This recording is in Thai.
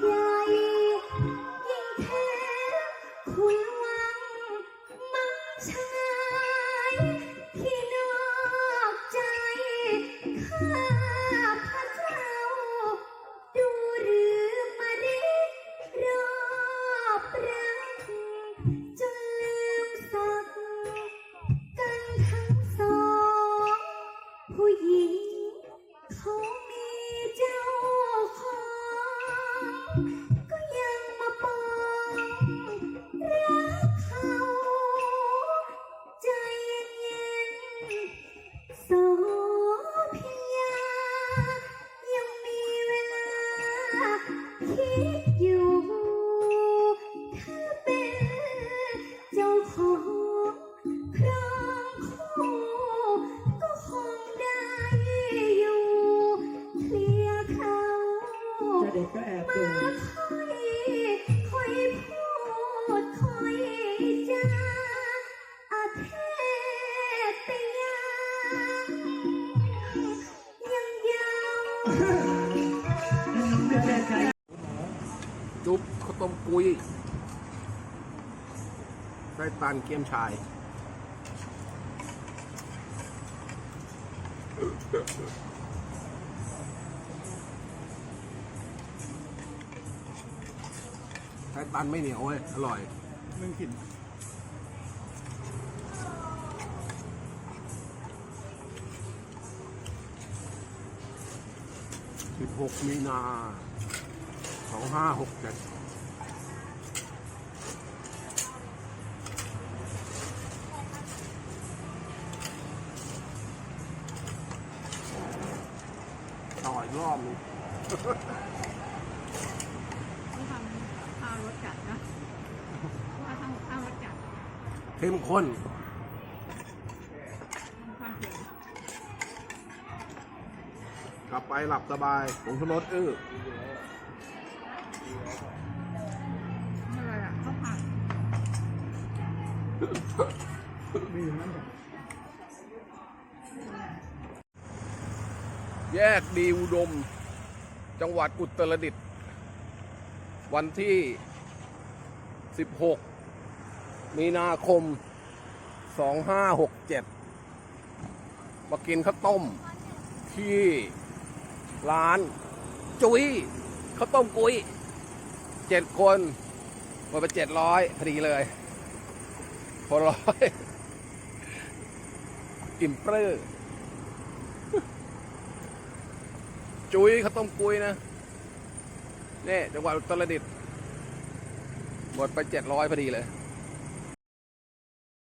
ใหญ่ยิ่งแทขุนวังมังชายที่นอกใจข้าพระเจ้า ดูหรือมาดิรอบรักจนลืมสักกันทั้งสองผู้หญิง ก็ยังมาปองรักเขา ใจเย็นโสพิยังมีเวลาคิด จุ๊บข้าวต้มกุยไส้ตันเกี๊ยมชาย ไส้ตันไม่เหนียวเว้ย อร่อยนึ่งกลิ่น16มีนา 2567ต่ออีกรอบหนึงต้องทำข้าวรสจัดนะเพราะว่าทำข้าวรสจัดเข้มข้นต้องข้าวเค็มกลับไปหลับสบายผงชูรสอื้อ แยกดีอุดม จังหวัดอุตรดิตถ์วันที่ 16 มีนาคม 2567 มากินข้าวต้มที่ร้าน จุ้ยข้าวต้มกุ้ย เจ็ดคนหมดไปเจ็ดร้อยพอดีเลย พอร้อยอิ่มเปรี้อจุ้ยข้าวต้มกุยนะนี่จังหวัดอุตรดิตถ์หมดไปเจ็ดร้อยพอดีเลย